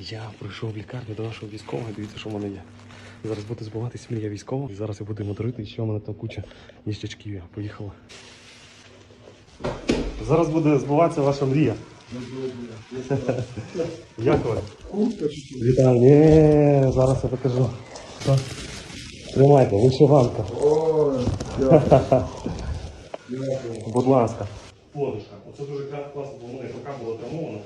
Я прийшов в лікарню до нашого військового, дивіться, що в мене є. Зараз буде збуватися мрія військового. І зараз я буду йому дарити, і ще у мене там куча ніштячків. Поїхала. Зараз буде збуватися ваша мрія. Як ви? Вітаю. Ні, зараз я покажу. Тримайте, вишиванка. Будь ласка. Подушка. Оце дуже класно, бо в мене рука була травмована.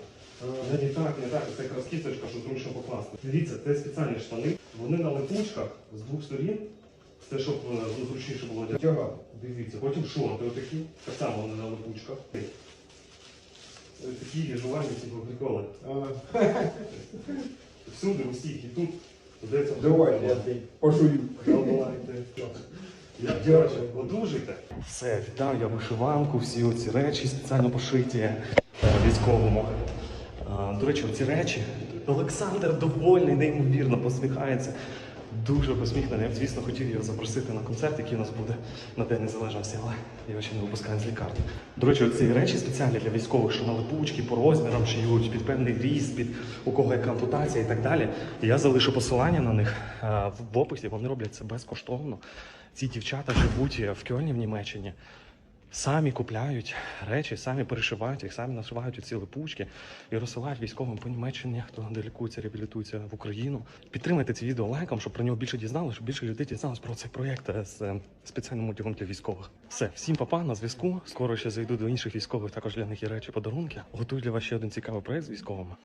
Не так, не так, це якраз кісточка, що зручно покласти. Дивіться, це спеціальні штани. Вони на липучках з двох сторін. Це щоб е, ну, зручніше було одягати. Дивіться, потім шорти отакі. Так само вони на липучках. Такі віжуальні типу приколи. Всюди, усіх, і тут. Здається, Давай, я пошую. Давайте. Я одужуйте. Все, вітаю я вишиванку, всі оці речі спеціально пошиті е, військовому. До речі, оці речі. Олександр довольний, неймовірно посміхається. Дуже посміхнений. Я звісно, хотів його запросити на концерт, який у нас буде на День Незалежності, але його ще не випускають з лікарні. До речі, ці речі спеціальні для військових, що на липучки, по розмірам шиють, під певний ріст, під у кого яка ампутація і так далі. Я залишу посилання на них в описі. Вони роблять це безкоштовно. Ці дівчата живуть в Кьольні в Німеччині. Самі купляють речі, самі перешивають їх, самі нашивають ці липучки і розсилають військовим по Німеччині, хто де лікується, реабілітується в Україну. Підтримайте це відео лайком, щоб про нього більше дізналося, щоб більше людей дізналось про цей проєкт е, з е, спеціальним одягом для військових. Все, всім папа на зв'язку. Скоро ще зайду до інших військових. Також для них є речі, подарунки. Готую для вас ще один цікавий проєкт з військовими.